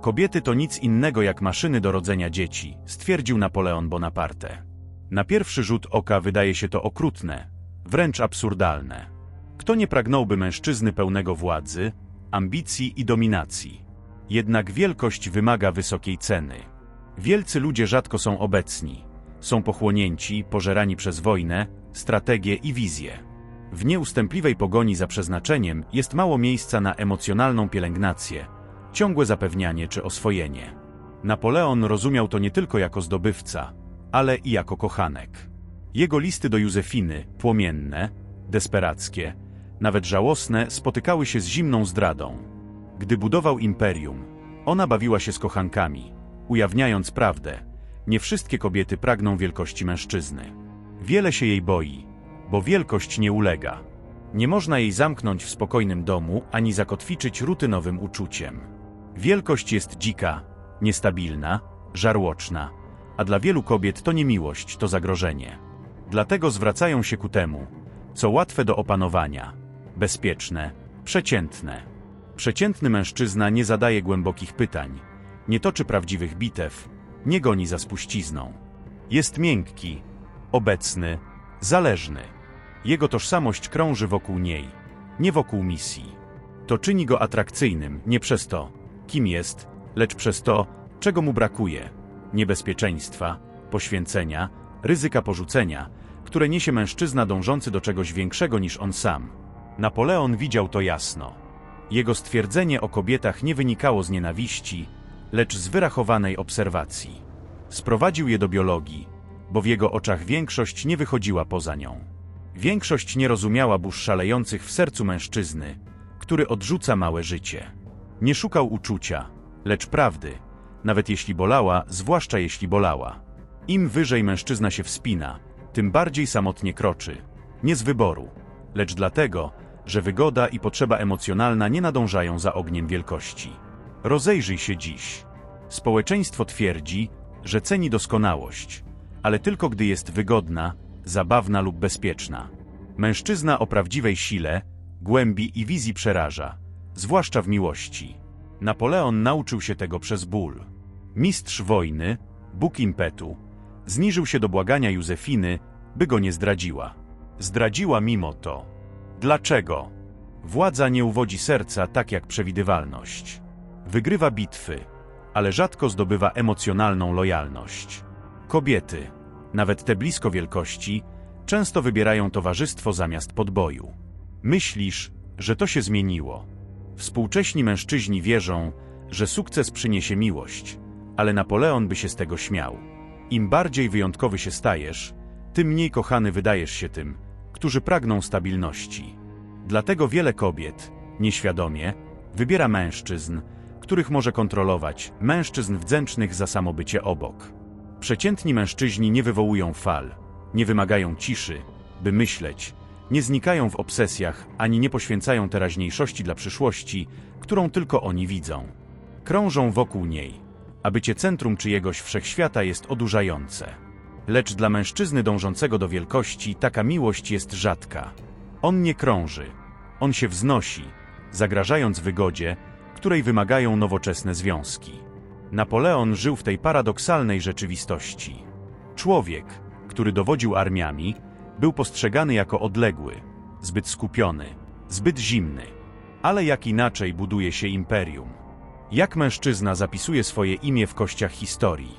Kobiety to nic innego jak maszyny do rodzenia dzieci, stwierdził Napoleon Bonaparte. Na pierwszy rzut oka wydaje się to okrutne, wręcz absurdalne. Kto nie pragnąłby mężczyzny pełnego władzy, ambicji i dominacji? Jednak wielkość wymaga wysokiej ceny. Wielcy ludzie rzadko są obecni. Są pochłonięci, pożerani przez wojnę, strategię i wizję. W nieustępliwej pogoni za przeznaczeniem jest mało miejsca na emocjonalną pielęgnację, ciągłe zapewnianie czy oswojenie. Napoleon rozumiał to nie tylko jako zdobywca, ale i jako kochanek. Jego listy do Józefiny, płomienne, desperackie, nawet żałosne, spotykały się z zimną zdradą. Gdy budował imperium, ona bawiła się z kochankami, ujawniając prawdę. Nie wszystkie kobiety pragną wielkości mężczyzny. Wiele się jej boi, bo wielkość nie ulega. Nie można jej zamknąć w spokojnym domu ani zakotwiczyć rutynowym uczuciem. Wielkość jest dzika, niestabilna, żarłoczna, a dla wielu kobiet to nie miłość, to zagrożenie. Dlatego zwracają się ku temu, co łatwe do opanowania, bezpieczne, przeciętne. Przeciętny mężczyzna nie zadaje głębokich pytań, nie toczy prawdziwych bitew, nie goni za spuścizną. Jest miękki, obecny, zależny. Jego tożsamość krąży wokół niej, nie wokół misji. To czyni go atrakcyjnym nie przez to, kim jest, lecz przez to, czego mu brakuje niebezpieczeństwa, poświęcenia, ryzyka porzucenia, które niesie mężczyzna dążący do czegoś większego niż on sam. Napoleon widział to jasno. Jego stwierdzenie o kobietach nie wynikało z nienawiści, lecz z wyrachowanej obserwacji. Sprowadził je do biologii, bo w jego oczach większość nie wychodziła poza nią. Większość nie rozumiała burz szalejących w sercu mężczyzny, który odrzuca małe życie. Nie szukał uczucia, lecz prawdy, nawet jeśli bolała, zwłaszcza jeśli bolała. Im wyżej mężczyzna się wspina, tym bardziej samotnie kroczy. Nie z wyboru, lecz dlatego, że wygoda i potrzeba emocjonalna nie nadążają za ogniem wielkości. Rozejrzyj się dziś. Społeczeństwo twierdzi, że ceni doskonałość, ale tylko gdy jest wygodna, zabawna lub bezpieczna. Mężczyzna o prawdziwej sile, głębi i wizji przeraża, zwłaszcza w miłości. Napoleon nauczył się tego przez ból. Mistrz wojny, Bóg impetu, zniżył się do błagania Józefiny, by go nie zdradziła. Zdradziła mimo to. Dlaczego? Władza nie uwodzi serca tak jak przewidywalność. Wygrywa bitwy, ale rzadko zdobywa emocjonalną lojalność. Kobiety, nawet te blisko wielkości, często wybierają towarzystwo zamiast podboju. Myślisz, że to się zmieniło. Współcześni mężczyźni wierzą, że sukces przyniesie miłość, ale Napoleon by się z tego śmiał. Im bardziej wyjątkowy się stajesz, tym mniej kochany wydajesz się tym, którzy pragną stabilności. Dlatego wiele kobiet, nieświadomie, wybiera mężczyzn, których może kontrolować, mężczyzn wdzięcznych za samobycie obok. Przeciętni mężczyźni nie wywołują fal, nie wymagają ciszy, by myśleć, nie znikają w obsesjach, ani nie poświęcają teraźniejszości dla przyszłości, którą tylko oni widzą. Krążą wokół niej, a bycie centrum czyjegoś wszechświata jest odurzające. Lecz dla mężczyzny dążącego do wielkości taka miłość jest rzadka. On nie krąży, on się wznosi, zagrażając wygodzie, której wymagają nowoczesne związki. Napoleon żył w tej paradoksalnej rzeczywistości. Człowiek, który dowodził armiami, był postrzegany jako odległy, zbyt skupiony, zbyt zimny. Ale jak inaczej buduje się imperium? Jak mężczyzna zapisuje swoje imię w kościach historii?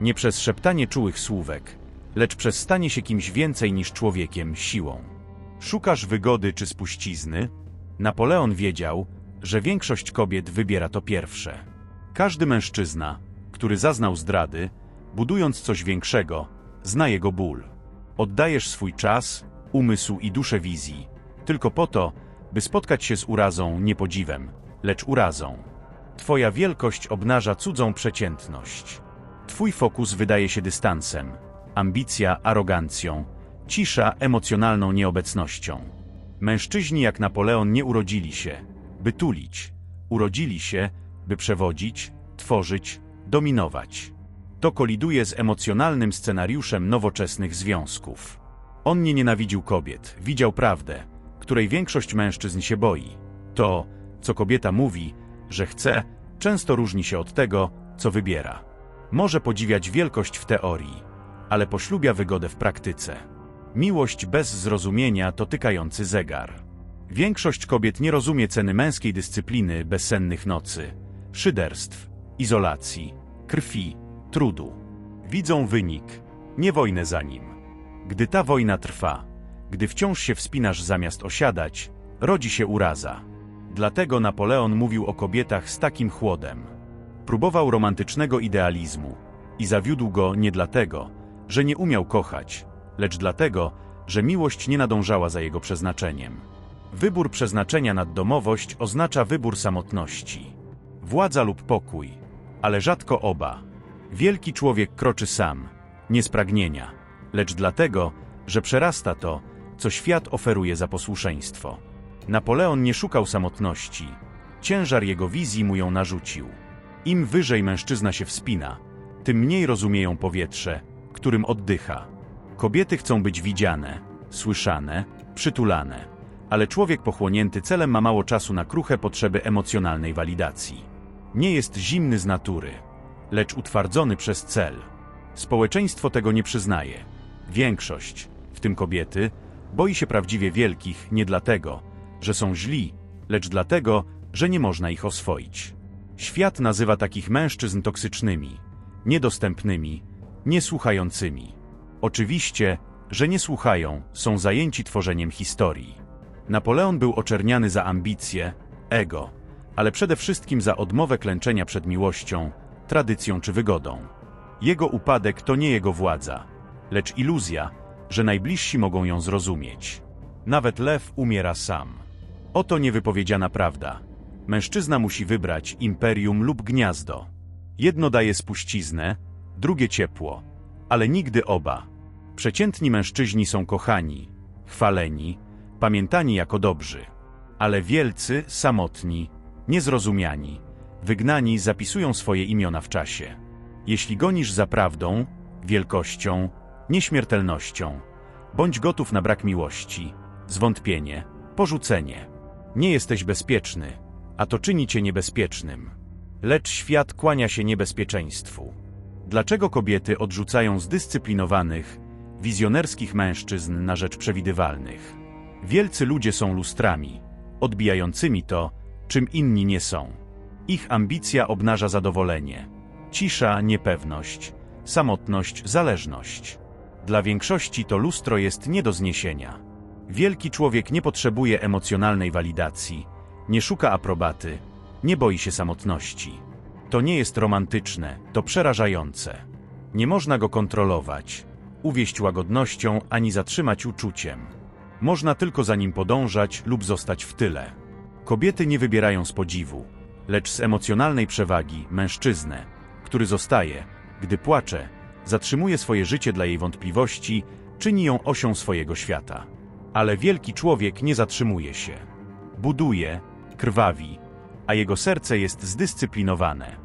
Nie przez szeptanie czułych słówek, lecz przez stanie się kimś więcej niż człowiekiem, siłą. Szukasz wygody czy spuścizny? Napoleon wiedział, że większość kobiet wybiera to pierwsze. Każdy mężczyzna, który zaznał zdrady, budując coś większego, zna jego ból. Oddajesz swój czas, umysł i duszę wizji, tylko po to, by spotkać się z urazą nie podziwem, lecz urazą. Twoja wielkość obnaża cudzą przeciętność. Twój fokus wydaje się dystansem, ambicja arogancją, cisza emocjonalną nieobecnością. Mężczyźni jak Napoleon nie urodzili się, by tulić. Urodzili się, by przewodzić, tworzyć, dominować. To koliduje z emocjonalnym scenariuszem nowoczesnych związków. On nie nienawidził kobiet, widział prawdę, której większość mężczyzn się boi. To, co kobieta mówi, że chce, często różni się od tego, co wybiera. Może podziwiać wielkość w teorii, ale poślubia wygodę w praktyce. Miłość bez zrozumienia to tykający zegar. Większość kobiet nie rozumie ceny męskiej dyscypliny, bezsennych nocy, szyderstw, izolacji, krwi, trudu. Widzą wynik, nie wojnę za nim. Gdy ta wojna trwa, gdy wciąż się wspinasz zamiast osiadać, rodzi się uraza. Dlatego Napoleon mówił o kobietach z takim chłodem. Próbował romantycznego idealizmu i zawiódł go nie dlatego, że nie umiał kochać, lecz dlatego, że miłość nie nadążała za jego przeznaczeniem. Wybór przeznaczenia nad domowość oznacza wybór samotności. Władza lub pokój, ale rzadko oba. Wielki człowiek kroczy sam, nie z pragnienia, lecz dlatego, że przerasta to, co świat oferuje za posłuszeństwo. Napoleon nie szukał samotności. Ciężar jego wizji mu ją narzucił. Im wyżej mężczyzna się wspina, tym mniej rozumieją powietrze, którym oddycha. Kobiety chcą być widziane, słyszane, przytulane, ale człowiek pochłonięty celem ma mało czasu na kruche potrzeby emocjonalnej walidacji. Nie jest zimny z natury, lecz utwardzony przez cel. Społeczeństwo tego nie przyznaje. Większość, w tym kobiety, boi się prawdziwie wielkich nie dlatego, że są źli, lecz dlatego, że nie można ich oswoić. Świat nazywa takich mężczyzn toksycznymi, niedostępnymi, niesłuchającymi. Oczywiście, że nie słuchają, są zajęci tworzeniem historii. Napoleon był oczerniany za ambicje, ego, ale przede wszystkim za odmowę klęczenia przed miłością, tradycją czy wygodą. Jego upadek to nie jego władza, lecz iluzja, że najbliżsi mogą ją zrozumieć. Nawet lew umiera sam. Oto niewypowiedziana prawda. Mężczyzna musi wybrać imperium lub gniazdo. Jedno daje spuściznę, drugie ciepło, ale nigdy oba. Przeciętni mężczyźni są kochani, chwaleni, pamiętani jako dobrzy. Ale wielcy, samotni, niezrozumiani, wygnani zapisują swoje imiona w czasie. Jeśli gonisz za prawdą, wielkością, nieśmiertelnością, bądź gotów na brak miłości, zwątpienie, porzucenie. Nie jesteś bezpieczny, a to czyni cię niebezpiecznym. Lecz świat kłania się niebezpieczeństwu. Dlaczego kobiety odrzucają zdyscyplinowanych, wizjonerskich mężczyzn na rzecz przewidywalnych? Wielcy ludzie są lustrami, odbijającymi to, czym inni nie są. Ich ambicja obnaża zadowolenie. Cisza, niepewność, samotność, zależność. Dla większości to lustro jest nie do zniesienia. Wielki człowiek nie potrzebuje emocjonalnej walidacji, nie szuka aprobaty, nie boi się samotności. To nie jest romantyczne, to przerażające. Nie można go kontrolować, uwieść łagodnością ani zatrzymać uczuciem. Można tylko za nim podążać lub zostać w tyle. Kobiety nie wybierają z podziwu, lecz z emocjonalnej przewagi mężczyznę, który zostaje, gdy płacze, zatrzymuje swoje życie dla jej wątpliwości, czyni ją osią swojego świata. Ale wielki człowiek nie zatrzymuje się. Buduje, krwawi, a jego serce jest zdyscyplinowane.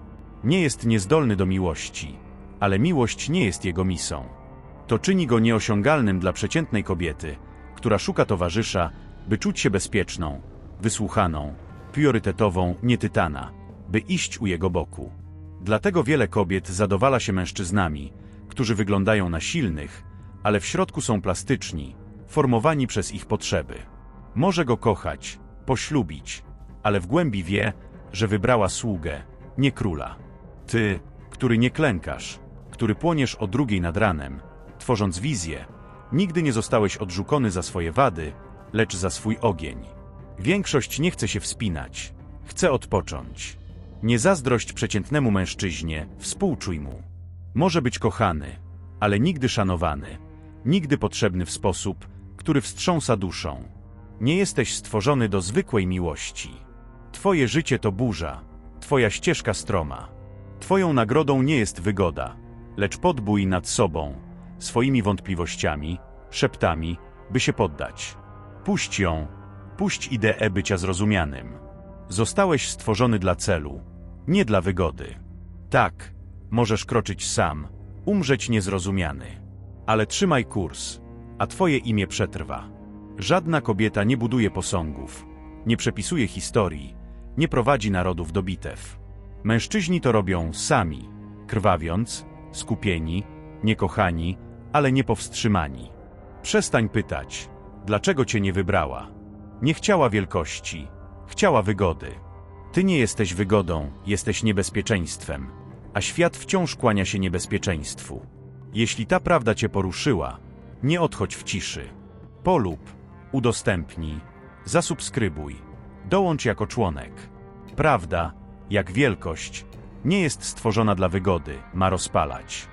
Nie jest niezdolny do miłości, ale miłość nie jest jego misą. To czyni go nieosiągalnym dla przeciętnej kobiety, która szuka towarzysza, by czuć się bezpieczną, wysłuchaną, priorytetową, nie tytana, by iść u jego boku. Dlatego wiele kobiet zadowala się mężczyznami, którzy wyglądają na silnych, ale w środku są plastyczni, formowani przez ich potrzeby. Może go kochać, poślubić, ale w głębi wie, że wybrała sługę, nie króla. Ty, który nie klękasz, który płoniesz o drugiej nad ranem, tworząc wizję, nigdy nie zostałeś odrzucony za swoje wady, lecz za swój ogień. Większość nie chce się wspinać, chce odpocząć. Nie zazdrość przeciętnemu mężczyźnie, współczuj mu. Może być kochany, ale nigdy szanowany, nigdy potrzebny w sposób, który wstrząsa duszą. Nie jesteś stworzony do zwykłej miłości. Twoje życie to burza, twoja ścieżka stroma. Twoją nagrodą nie jest wygoda, lecz podbój nad sobą, swoimi wątpliwościami, szeptami, by się poddać. Puść ją, puść ideę bycia zrozumianym. Zostałeś stworzony dla celu, nie dla wygody. Tak, możesz kroczyć sam, umrzeć niezrozumiany. Ale trzymaj kurs, a twoje imię przetrwa. Żadna kobieta nie buduje posągów, nie przepisuje historii, nie prowadzi narodów do bitew. Mężczyźni to robią sami, krwawiąc, skupieni, niekochani, ale niepowstrzymani. Przestań pytać, dlaczego cię nie wybrała. Nie chciała wielkości, chciała wygody. Ty nie jesteś wygodą, jesteś niebezpieczeństwem, a świat wciąż kłania się niebezpieczeństwu. Jeśli ta prawda cię poruszyła, nie odchodź w ciszy. Polub, udostępnij, zasubskrybuj, dołącz jako członek. Prawda, jak wielkość, nie jest stworzona dla wygody, ma rozpalać.